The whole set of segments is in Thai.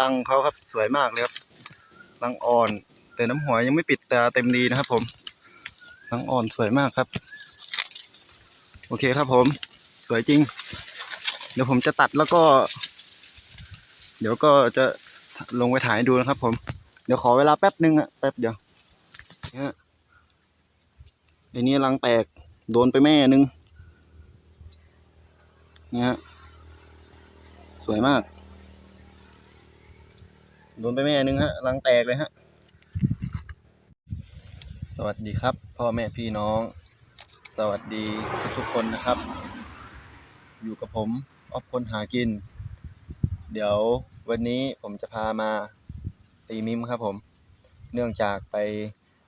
รังเขาครับสวยมากเลยครับรังอ่อน แต่น้ำหัวยังไม่ปิดตาเต็มดีนะครับ ผมรังอ่อนสวยมากครับ โอเคครับผม สวยจริง เดี๋ยวผมจะตัดแล้วก็ เดี๋ยวก็จะลงไปถ่ายดูนะครับ ผม เดี๋ยวขอเวลาแป๊บนึงอะแป๊บเดียวเนี่ยฮะไอ้นี้รังแตกโดนไปแม่นึงเนี่ยสวยมาก โดนไปแม่นึงฮะรังแตกเลยฮะ สวัสดีครับ พ่อแม่พี่น้อง สวัสดีทุกๆคนนะครับ อยู่กับผมออฟคนหากิน เดี๋ยววันนี้ผมจะพามาตีมิมครับผม เนื่องจากไป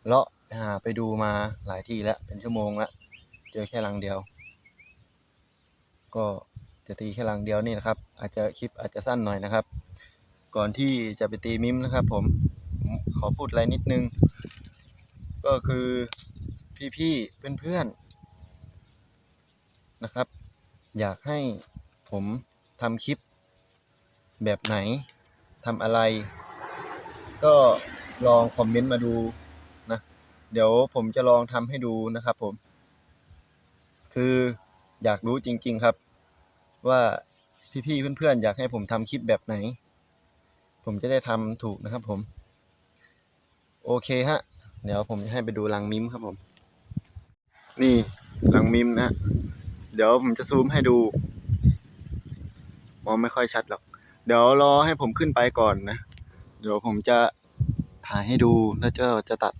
เลาะหาไปดูมาหลายที่แล้ว เป็นชั่วโมงแล้ว เจอแค่รังเดียว ก็จะตีแค่รังเดียวนี่นะครับ อาจจะคลิปอาจจะสั้นหน่อยนะครับ ก่อนที่จะไปตีมิมนะครับผมขอพูดอะไรนิดนึง ก็คือพี่ๆเพื่อนๆนะครับ อยากให้ผมทำคลิปแบบไหนทำอะไร ก็ลองคอมเมนต์มาดูนะเดี๋ยวผมจะลองทำให้ดูนะครับผม คืออยากรู้จริง ๆครับ ว่าพี่ๆเพื่อนๆอยากให้ผมทำคลิปแบบไหน ผมจะได้ทำถูกนะครับผม โอเคฮะ เดี๋ยวผมจะให้ไปดูรังมิมครับผม นี่รังมิมนะ เดี๋ยวผมจะซูมให้ดู มองไม่ค่อยชัดหรอก เดี๋ยวรอให้ผมขึ้นไปก่อนนะ เดี๋ยวผมจะถ่ายให้ดูแล้วจะจะตัด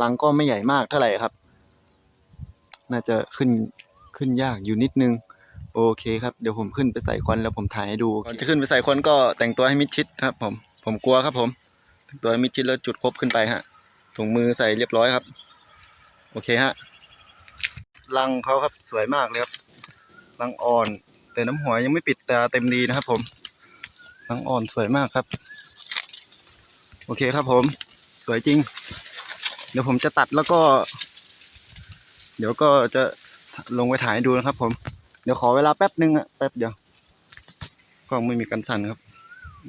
รังก็ไม่ใหญ่มากเท่าไหร่ครับ น่าจะขึ้นขึ้นยากอยู่นิดนึง โอเคครับเดี๋ยวผมขึ้นไปใส่ควันแล้วผมถ่ายให้ดูก่อนจะขึ้นไปใส่ควันก็แต่งตัวให้มิดชิดครับ ผมผมกลัวครับ ผมแต่งตัวให้มิดชิดแล้วจุดครบขึ้นไปฮะถุงมือใส่เรียบร้อยครับ โอเคฮะรังเขาครับสวยมากเลยครับรังอ่อน แต่น้ำหัวยังไม่ปิดตาเต็มดีนะครับ ผมรังอ่อนสวยมากครับ โอเคครับผม สวยจริง เดี๋ยวผมจะตัดแล้วก็ เดี๋ยวก็จะลงไปถ่ายให้ดูนะครับ ผม เดี๋ยวขอเวลาแป๊บนึงอะแป๊บเดียวกล้องไม่มีกันสั่นครับ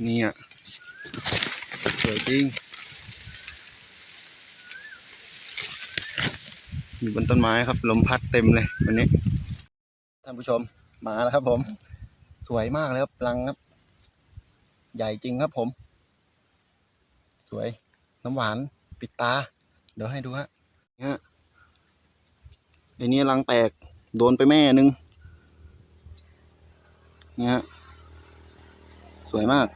นี่อะสวยจริง อยู่บนต้นไม้ครับ ลมพัดเต็มเลยวันนี้ ท่านผู้ชมมาแล้วครับผม สวยมากเลยครับรังครับ ใหญ่จริงครับผม สวยน้ำหวานปิดตา เดี๋ยวให้ดูฮะเนี่ยไอ้นี้รังแตกโดนไปแม่นึง นี่ฮะ สวยมาก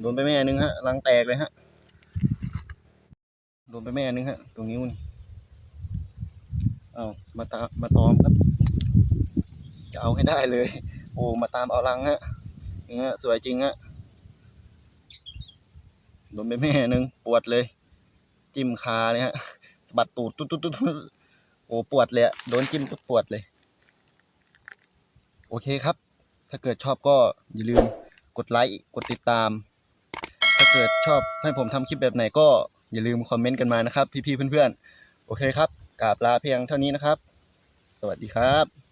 โดนไปแม่นึงฮะรังแตกเลยฮะ โดนไปแม่นึงฮะ ตรงนิ้วนี่เอามาตามมาตอมครับ จะเอาให้ได้เลย โอ้ มาตามเอารังฮะนี่ฮะ สวยจริงฮะ โดนไปแม่นึง ปวดเลย จิ้มคาเลยฮะสะบัดตูดตุ๊ดตุ๊ดตุ๊ดโอ้ ปวดเลยอะโดนจิ้มตุ๊ดปวดเลย โอเคครับ ถ้าเกิดชอบก็อย่าลืมกดไลค์กดติดตาม ถ้าเกิดชอบให้ผมทำคลิปแบบไหนก็อย่าลืมคอมเมนต์กันมานะครับ พี่ๆเพื่อนๆ โอเคครับกราบลาเพียงเท่านี้นะครับ สวัสดีครับ